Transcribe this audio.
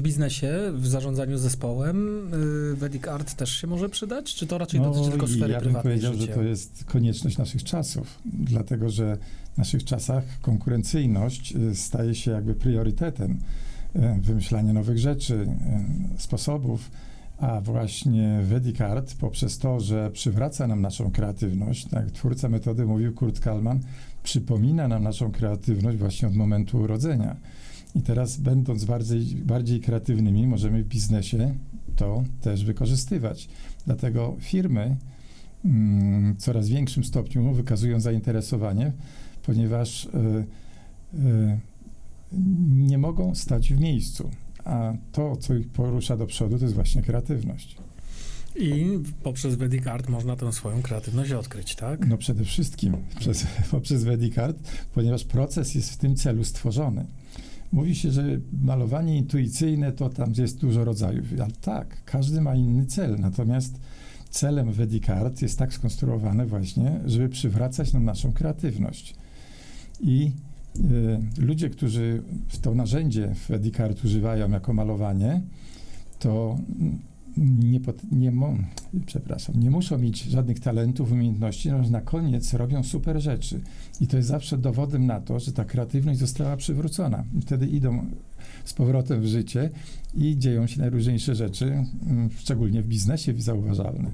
w biznesie, w zarządzaniu zespołem y, Vedic Art też się może przydać? Czy to raczej dotyczy tylko No sfery ja bym powiedział, życia? że to jest konieczność naszych czasów, dlatego że w naszych czasach konkurencyjność y, staje się jakby priorytetem. y, Wymyślanie nowych rzeczy, sposobów, a właśnie Vedic Art poprzez to, że przywraca nam naszą kreatywność, tak twórca metody mówił Kurt Kalman, przypomina nam naszą kreatywność właśnie od momentu urodzenia. I teraz będąc bardziej, bardziej kreatywnymi, możemy w biznesie to też wykorzystywać. Dlatego firmy mm, w coraz większym stopniu wykazują zainteresowanie, ponieważ y, y, nie mogą stać w miejscu. A to, co ich porusza do przodu, to jest właśnie kreatywność. I poprzez Vedic Art można tę swoją kreatywność odkryć, tak? No przede wszystkim przez, poprzez Vedic Art, ponieważ proces jest w tym celu stworzony. Mówi się, że malowanie intuicyjne to tam jest dużo rodzajów. Ale tak, każdy ma inny cel. Natomiast celem Vedic Art jest tak skonstruowane właśnie, żeby przywracać nam naszą kreatywność. I y, ludzie, którzy w to narzędzie Vedic Art używają jako malowanie, to nie, nie, mo, przepraszam, nie muszą mieć żadnych talentów, umiejętności, natomiast na koniec robią super rzeczy. I to jest zawsze dowodem na to, że ta kreatywność została przywrócona. Wtedy idą z powrotem w życie i dzieją się najróżniejsze rzeczy, mm, szczególnie w biznesie zauważalne.